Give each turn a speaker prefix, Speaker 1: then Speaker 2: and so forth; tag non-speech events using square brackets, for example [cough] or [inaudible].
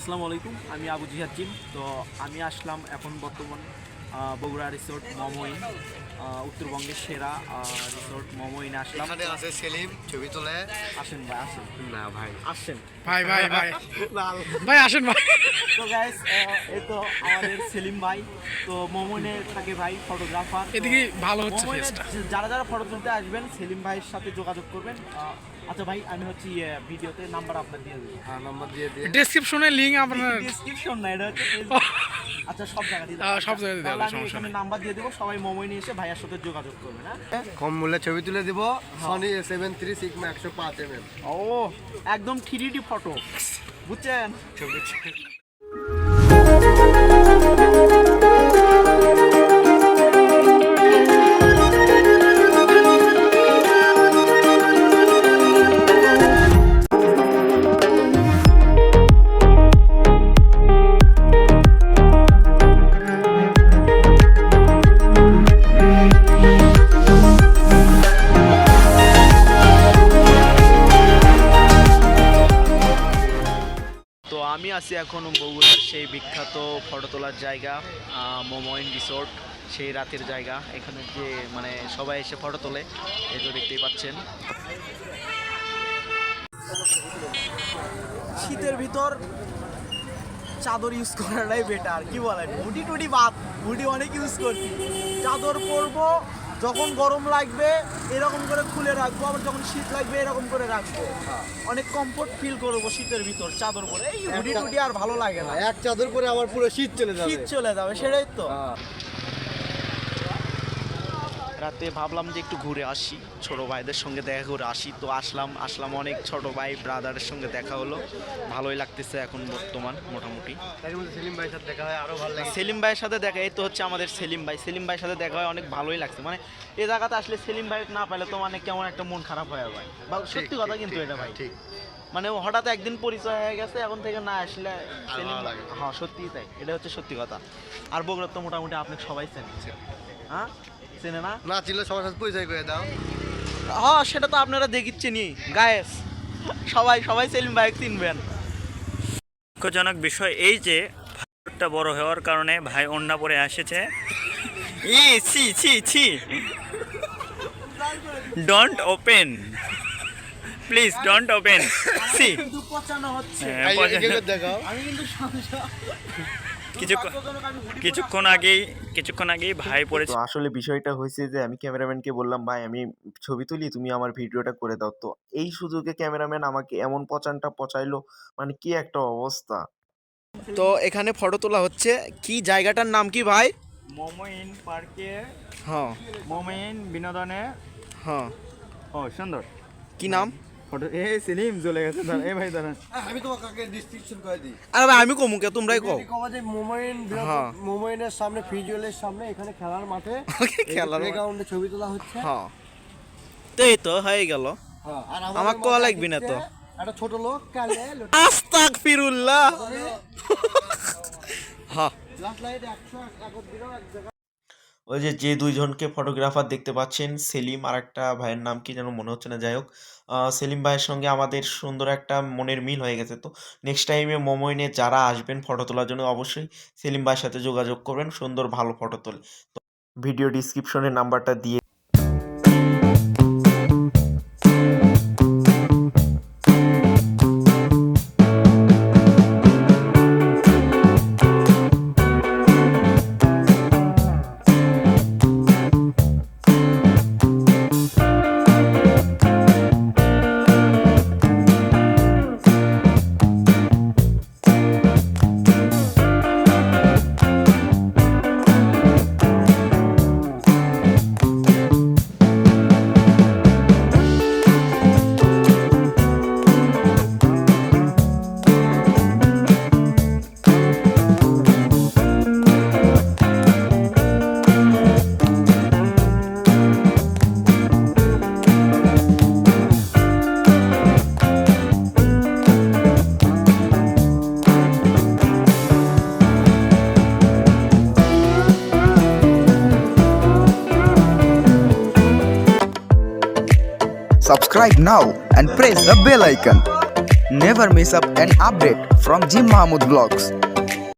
Speaker 1: আসসালামু আলাইকুম আমি আবু জিহাদ জিম তো আমি আসলাম এখন বর্তমান বগুড়া রিসোর্ট মমইন আহ, উত্তরবঙ্গের সেরা রিসোর্ট মমইনে আসলাম।
Speaker 2: এখানে আছে সেলিম ছবি তোলে।
Speaker 1: আসেন ভাই আসেন।
Speaker 2: না ভাই।
Speaker 1: আসেন।
Speaker 3: ভাই ভাই ভাই। [laughs] ভাই আসেন ভাই।
Speaker 1: তো গাইস এই তো আমাদের সেলিম ভাই। তো মমইনে থাকে ভাই ফটোগ্রাফার
Speaker 3: এদিকে ভালো হচ্ছে ফেসটা
Speaker 1: যারা যারা ফটো তুলতে আসবেন সেলিম ভাইয়ের সাথে যোগাযোগ করবেন। আচ্ছা ভাই আমি হচ্ছে ইয়ে, ভিডিওতে নাম্বার আপনার দিয়ে দেবো
Speaker 2: হ্যাঁ নম্বর দিয়ে দিয়ে
Speaker 3: ডেসক্রিপশনে লিংক আপনার
Speaker 1: ডিসক্রিপশন না এটা হচ্ছে। [laughs] আচ্ছা সব
Speaker 3: জায়গাতে সব
Speaker 1: আমি
Speaker 3: সমস্যা
Speaker 1: এখানে নাম্বার দিয়ে দেবো সবাই মোমো নিয়ে এসে ভাইয়ার সাথে যোগাযোগ করবে না?
Speaker 2: কম মূল্যে ছবি তুলে দিব সনি সেভেন থ্রি সিক্স একশো পাঁচ এম এম
Speaker 1: ও একদম থ্রি ডি ফটো বুঝছেন? আমি আছি এখন বগুড়ার সেই বিখ্যাত ফটো তোলার জায়গা মোমোইন রিসোর্ট, সেই রাতের জায়গা। এখানে যে মানে সবাই এসে ফটো তোলে, এই দেখতেই পাচ্ছেন। শীতের ভিতর চাদর ইউজ করাটাই বেটার কি বলেন? হুডি টুডি বাদ, হুডি অনেক ইউজ করছি। চাদর পরবো যখন গরম লাগবে এরকম করে খুলে রাখব আবার যখন শীত লাগবে এরকম করে রাখব। অনেক কমফোর্ট ফিল করব শীতের ভিতর চাদর পরে। এই হুডি টুডি আর ভালো লাগে না।
Speaker 2: এক চাদর পরে আবার পুরো শীত চলে যাবে।
Speaker 1: শীত চলে যাবে সেটাই তো।
Speaker 2: হ্যাঁ।
Speaker 1: রাতে ভাবলাম যে একটু ঘুরে আসি। ছোট ভাইদের সঙ্গে দেখা করে আসি। তো আসলাম আসলাম অনেক ছোট ভাই ব্রাদারের সঙ্গে দেখা হলো। ভালোই লাগতেছে এখন বর্তমান মোটামুটি।
Speaker 2: সেলিম ভাইয়ের সাথে দেখা হয় আরও ভালো লাগে।
Speaker 1: সেলিম ভাইয়ের সাথে দেখা এই তো হচ্ছে আমাদের সেলিম ভাই। সেলিম ভাইয়ের সাথে দেখা হয় অনেক ভালোই লাগছে। মানে এ জায়গাতে আসলে সেলিম ভাই না পেলে তো মানে কেমন একটা মন খারাপ হয়ে ভাই সত্যি কথা কিন্তু এটা ভাই।
Speaker 2: ঠিক।
Speaker 1: মানে হঠাৎ একদিন পরিচয় হয়ে গেছে এখন থেকে না আসলে। হ্যাঁ সত্যিই তাই। এটা হচ্ছে সত্যি কথা। আর বগুড়ার তো মোটামুটি আপনি সবাই চেনেন। হ্যাঁ? চেনে না
Speaker 2: না চিনলে সবার সাথে পরিচয় করে দাও।
Speaker 1: হ্যাঁ সেটা তো আপনারা দেখিচ্ছেনই গায়েস সবাই সবাই সেলিম বাইক চিনবেন।
Speaker 4: দুঃখজনক বিষয় এই যে ভাইটা বড় হওয়ার কারণে ভাই অন্যা পরে এসেছে ই ছি ছি ছি। Don't open please don't open see
Speaker 1: কিন্তু পচানো হচ্ছে
Speaker 2: দেখাও
Speaker 1: আমি কিন্তু
Speaker 4: কিছুক্ষণ কিছুক্ষণ আগেই কিছুক্ষণ আগেই ভাই পড়েছে।
Speaker 5: তো আসলে বিষয়টা হয়েছে যে আমি ক্যামেরাম্যানকে বললাম ভাই আমি ছবি তুলি তুমি আমার ভিডিওটা করে দাও। তো এই সুযোগে ক্যামেরাম্যান আমাকে এমন পচানটা পচাইলো মানে কি একটা অবস্থা।
Speaker 1: তো এখানে ফটো তোলা হচ্ছে। কি জায়গাটার নাম কি ভাই?
Speaker 4: মোমোইন পার্কে।
Speaker 1: হ্যাঁ।
Speaker 4: মোমোইন বিনোদনে।
Speaker 1: হ্যাঁ।
Speaker 4: ও সুন্দর।
Speaker 1: কি নাম?
Speaker 4: ফটো এ সেলিম চলে গেছে দাঁড়ান এ ভাই দাঁড়ান
Speaker 2: আমি তোমাকে কাকে ডিসক্রিপশন করে দিই।
Speaker 1: আরে ভাই আমি কমুকে তোমরাই কও।
Speaker 2: কবা যে মোমাইন
Speaker 1: হ্যাঁ।
Speaker 2: সামনে এখানে খেলার মাঠে। [laughs]
Speaker 1: খেলার মাঠ।
Speaker 2: গ্রাউন্ডে ছবি তোলা হচ্ছে।
Speaker 1: হ্যাঁ। তো এই তো হয়ে গেল।
Speaker 2: হ্যাঁ,
Speaker 1: আমার
Speaker 2: আমাদের
Speaker 1: লাগবে না তো।
Speaker 2: একটা ছোট লোক কালে
Speaker 1: আস্তাক ফিরুল্লাহ হ্যাঁ।
Speaker 2: লাস্ট লাইট একশো একর দিলেও এক জায়গায়
Speaker 5: ওই যে যে দুইজনকে ফটোগ্রাফার দেখতে পাচ্ছেন, সেলিম আর একটা ভাইয়ের নাম কি যেন মনে হচ্ছে না, যাই হোক। সেলিম ভাইয়ের সঙ্গে আমাদের সুন্দর একটা মনের মিল হয়ে গেছে। তো নেক্সট টাইমে মোমোইনে যারা আসবেন ফটো তোলার জন্য অবশ্যই সেলিম ভাইয়ের সাথে যোগাযোগ করবেন, সুন্দর ভালো ফটো তোলে। ভিডিও ডিসক্রিপশনের নাম্বারটা দিয়ে
Speaker 6: Subscribe now and press the bell icon. Never miss up an update from Jim Mahmood Vlogs.